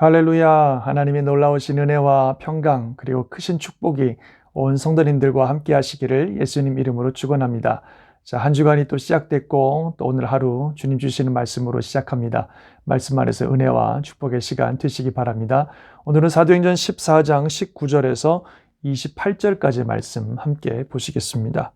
할렐루야. 하나님의 놀라우신 은혜와 평강 그리고 크신 축복이 온 성도님들과 함께 하시기를 예수님 이름으로 축원합니다. 자, 한 주간이 또 시작됐고 또 오늘 하루 주님 주시는 말씀으로 시작합니다. 말씀 안에서 은혜와 축복의 시간 되시기 바랍니다. 오늘은 사도행전 14장 19절에서 28절까지 말씀 함께 보시겠습니다.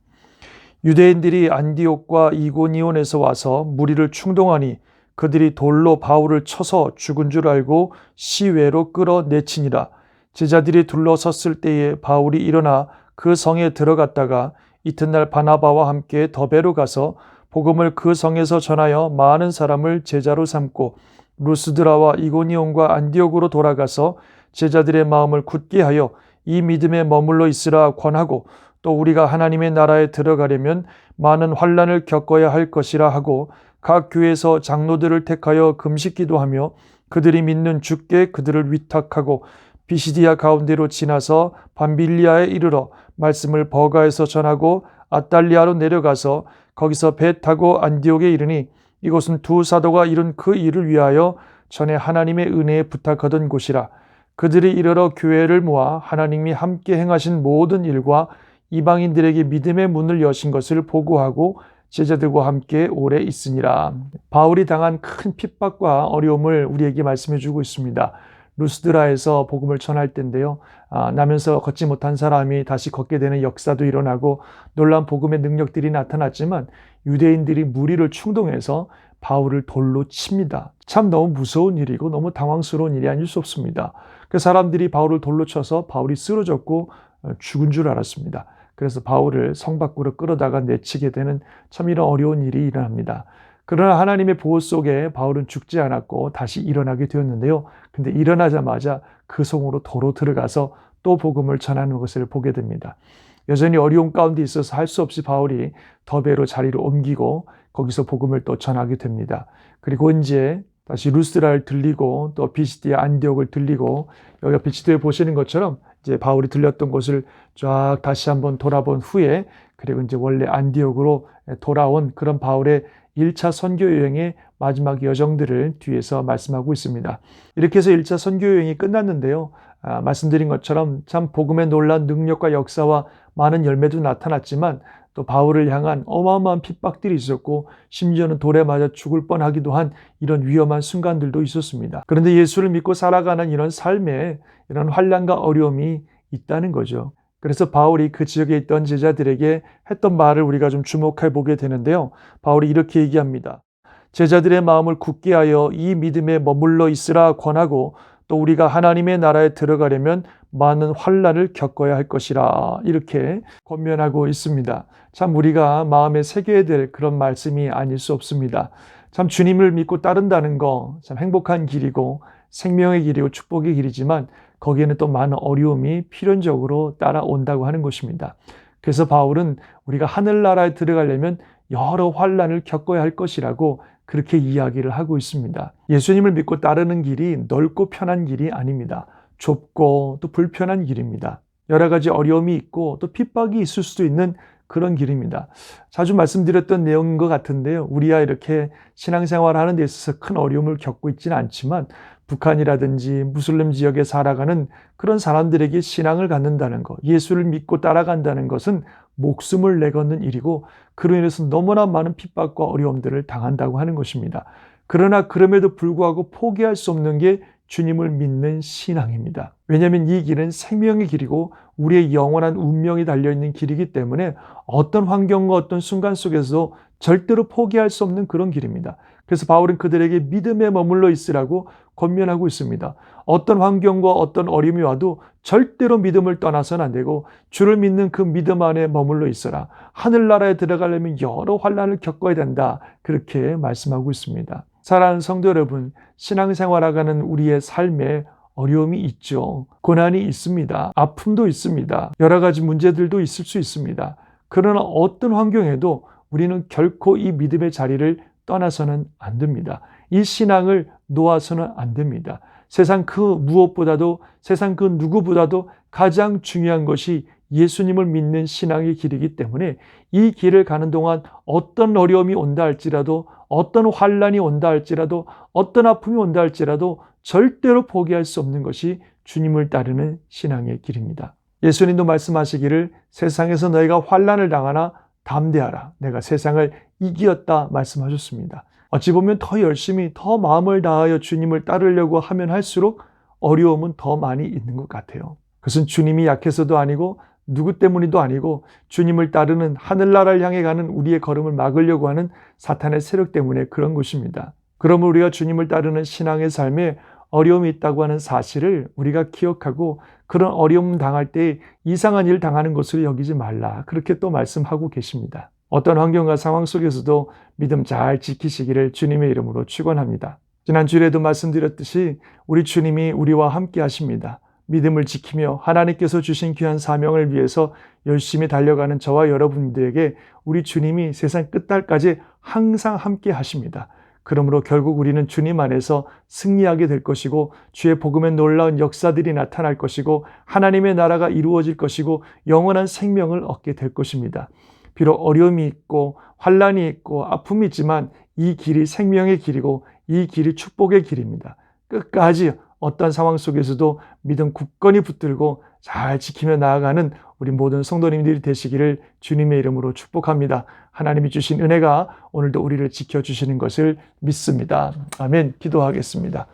유대인들이 안디옥과 이고니온에서 와서 무리를 충동하니 그들이 돌로 바울을 쳐서 죽은 줄 알고 시외로 끌어내치니라. 제자들이 둘러섰을 때에 바울이 일어나 그 성에 들어갔다가 이튿날 바나바와 함께 더베로 가서 복음을 그 성에서 전하여 많은 사람을 제자로 삼고 루스드라와 이고니온과 안디옥으로 돌아가서 제자들의 마음을 굳게 하여 이 믿음에 머물러 있으라 권하고 또 우리가 하나님의 나라에 들어가려면 많은 환란을 겪어야 할 것이라 하고 각 교회에서 장로들을 택하여 금식 기도하며 그들이 믿는 주께 그들을 위탁하고 비시디아 가운데로 지나서 밤빌리아에 이르러 말씀을 버가에서 전하고 아달리아로 내려가서 거기서 배 타고 안디옥에 이르니 이곳은 두 사도가 이룬 그 일을 위하여 전에 하나님의 은혜에 부탁하던 곳이라. 그들이 이르러 교회를 모아 하나님이 함께 행하신 모든 일과 이방인들에게 믿음의 문을 여신 것을 보고하고 제자들과 함께 오래 있으니라. 바울이 당한 큰 핍박과 어려움을 우리에게 말씀해 주고 있습니다. 루스드라에서 복음을 전할 때인데요. 아, 나면서 걷지 못한 사람이 다시 걷게 되는 역사도 일어나고 놀란 복음의 능력들이 나타났지만 유대인들이 무리를 충동해서 바울을 돌로 칩니다. 참 너무 무서운 일이고 너무 당황스러운 일이 아닐 수 없습니다. 그 사람들이 바울을 돌로 쳐서 바울이 쓰러졌고 어, 죽은 줄 알았습니다. 그래서 바울을 성 밖으로 끌어다가 내치게 되는 참 이런 어려운 일이 일어납니다. 그러나 하나님의 보호 속에 바울은 죽지 않았고 다시 일어나게 되었는데요. 근데 일어나자마자 그 성으로 도로 들어가서 또 복음을 전하는 것을 보게 됩니다. 여전히 어려운 가운데 있어서 할 수 없이 바울이 더베로 자리를 옮기고 거기서 복음을 또 전하게 됩니다. 그리고 이제 다시 루스라를 들리고 또 비시디아 안디옥을 들리고 여기 비시디에 보시는 것처럼 이제 바울이 들렸던 곳을 쫙 다시 한번 돌아본 후에 그리고 이제 원래 안디옥으로 돌아온 그런 바울의 1차 선교 여행의 마지막 여정들을 뒤에서 말씀하고 있습니다. 이렇게 해서 1차 선교 여행이 끝났는데요. 아, 말씀드린 것처럼 참 복음의 놀란 능력과 역사와 많은 열매도 나타났지만 또 바울을 향한 어마어마한 핍박들이 있었고 심지어는 돌에 맞아 죽을 뻔하기도 한 이런 위험한 순간들도 있었습니다. 그런데 예수를 믿고 살아가는 이런 삶에 이런 환란과 어려움이 있다는 거죠. 그래서 바울이 그 지역에 있던 제자들에게 했던 말을 우리가 좀 주목해 보게 되는데요. 바울이 이렇게 얘기합니다. 제자들의 마음을 굳게 하여 이 믿음에 머물러 있으라 권하고 또 우리가 하나님의 나라에 들어가려면 많은 환란을 겪어야 할 것이라 이렇게 권면하고 있습니다. 참 우리가 마음에 새겨야 될 그런 말씀이 아닐 수 없습니다. 참 주님을 믿고 따른다는 거 참 행복한 길이고 생명의 길이고 축복의 길이지만 거기에는 또 많은 어려움이 필연적으로 따라온다고 하는 것입니다. 그래서 바울은 우리가 하늘나라에 들어가려면 여러 환란을 겪어야 할 것이라고 그렇게 이야기를 하고 있습니다. 예수님을 믿고 따르는 길이 넓고 편한 길이 아닙니다. 좁고 또 불편한 길입니다. 여러 가지 어려움이 있고 또 핍박이 있을 수도 있는 그런 길입니다. 자주 말씀드렸던 내용인 것 같은데요. 우리야 이렇게 신앙생활 하는 데 있어서 큰 어려움을 겪고 있지는 않지만 북한이라든지 무슬림 지역에 살아가는 그런 사람들에게 신앙을 갖는다는 것, 예수를 믿고 따라간다는 것은 목숨을 내걷는 일이고 그로 인해서 너무나 많은 핍박과 어려움들을 당한다고 하는 것입니다. 그러나 그럼에도 불구하고 포기할 수 없는 게 주님을 믿는 신앙입니다. 왜냐하면 이 길은 생명의 길이고 우리의 영원한 운명이 달려있는 길이기 때문에 어떤 환경과 어떤 순간 속에서도 절대로 포기할 수 없는 그런 길입니다. 그래서 바울은 그들에게 믿음에 머물러 있으라고 권면하고 있습니다. 어떤 환경과 어떤 어려움이 와도 절대로 믿음을 떠나서는 안 되고 주를 믿는 그 믿음 안에 머물러 있어라. 하늘나라에 들어가려면 여러 환란을 겪어야 된다. 그렇게 말씀하고 있습니다. 사랑하는 성도 여러분, 신앙생활하가는 우리의 삶에 어려움이 있죠. 고난이 있습니다. 아픔도 있습니다. 여러 가지 문제들도 있을 수 있습니다. 그러나 어떤 환경에도 우리는 결코 이 믿음의 자리를 떠나서는 안 됩니다. 이 신앙을 놓아서는 안 됩니다. 세상 그 무엇보다도 세상 그 누구보다도 가장 중요한 것이 예수님을 믿는 신앙의 길이기 때문에 이 길을 가는 동안 어떤 어려움이 온다 할지라도 어떤 환란이 온다 할지라도 어떤 아픔이 온다 할지라도 절대로 포기할 수 없는 것이 주님을 따르는 신앙의 길입니다. 예수님도 말씀하시기를 세상에서 너희가 환란을 당하나 담대하라. 내가 세상을 이기었다 말씀하셨습니다. 어찌 보면 더 열심히 더 마음을 다하여 주님을 따르려고 하면 할수록 어려움은 더 많이 있는 것 같아요. 그것은 주님이 약해서도 아니고 누구 때문이도 아니고 주님을 따르는 하늘나라를 향해 가는 우리의 걸음을 막으려고 하는 사탄의 세력 때문에 그런 것입니다. 그러면 우리가 주님을 따르는 신앙의 삶에 어려움이 있다고 하는 사실을 우리가 기억하고 그런 어려움 당할 때 이상한 일 당하는 것으로 여기지 말라. 그렇게 또 말씀하고 계십니다. 어떤 환경과 상황 속에서도 믿음 잘 지키시기를 주님의 이름으로 축원합니다. 지난 주일에도 말씀드렸듯이 우리 주님이 우리와 함께 하십니다. 믿음을 지키며 하나님께서 주신 귀한 사명을 위해서 열심히 달려가는 저와 여러분들에게 우리 주님이 세상 끝날까지 항상 함께 하십니다. 그러므로 결국 우리는 주님 안에서 승리하게 될 것이고 주의 복음의 놀라운 역사들이 나타날 것이고 하나님의 나라가 이루어질 것이고 영원한 생명을 얻게 될 것입니다. 비록 어려움이 있고 환란이 있고 아픔이 있지만 이 길이 생명의 길이고 이 길이 축복의 길입니다. 끝까지 어떤 상황 속에서도 믿음 굳건히 붙들고 잘 지키며 나아가는 우리 모든 성도님들이 되시기를 주님의 이름으로 축복합니다. 하나님이 주신 은혜가 오늘도 우리를 지켜주시는 것을 믿습니다. 아멘. 기도하겠습니다.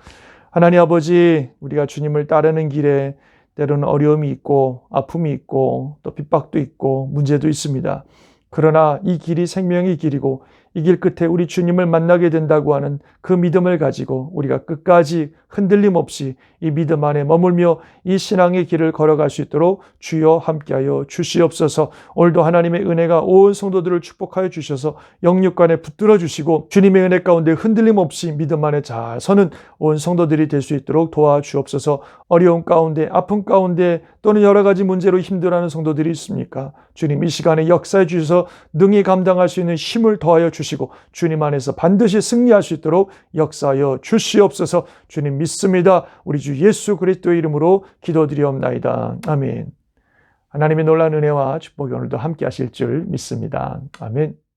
하나님 아버지, 우리가 주님을 따르는 길에 때로는 어려움이 있고 아픔이 있고 또 핍박도 있고 문제도 있습니다. 그러나 이 길이 생명의 길이고 이 길 끝에 우리 주님을 만나게 된다고 하는 그 믿음을 가지고 우리가 끝까지 흔들림 없이 이 믿음 안에 머물며 이 신앙의 길을 걸어갈 수 있도록 주여 함께하여 주시옵소서. 오늘도 하나님의 은혜가 온 성도들을 축복하여 주셔서 영육간에 붙들어 주시고 주님의 은혜 가운데 흔들림 없이 믿음 안에 잘 서는 온 성도들이 될 수 있도록 도와주옵소서. 어려운 가운데 아픔 가운데 또는 여러 가지 문제로 힘들어하는 성도들이 있습니까? 주님 이 시간에 역사해 주셔서 능히 감당할 수 있는 힘을 더하여 주시고 주님 안에서 반드시 승리할 수 있도록 역사하여 주시옵소서. 주님 믿습니다. 우리 주 예수 그리스도의 이름으로 기도드리옵나이다. 아멘. 하나님의 놀라운 은혜와 축복이 오늘도 함께 하실 줄 믿습니다. 아멘.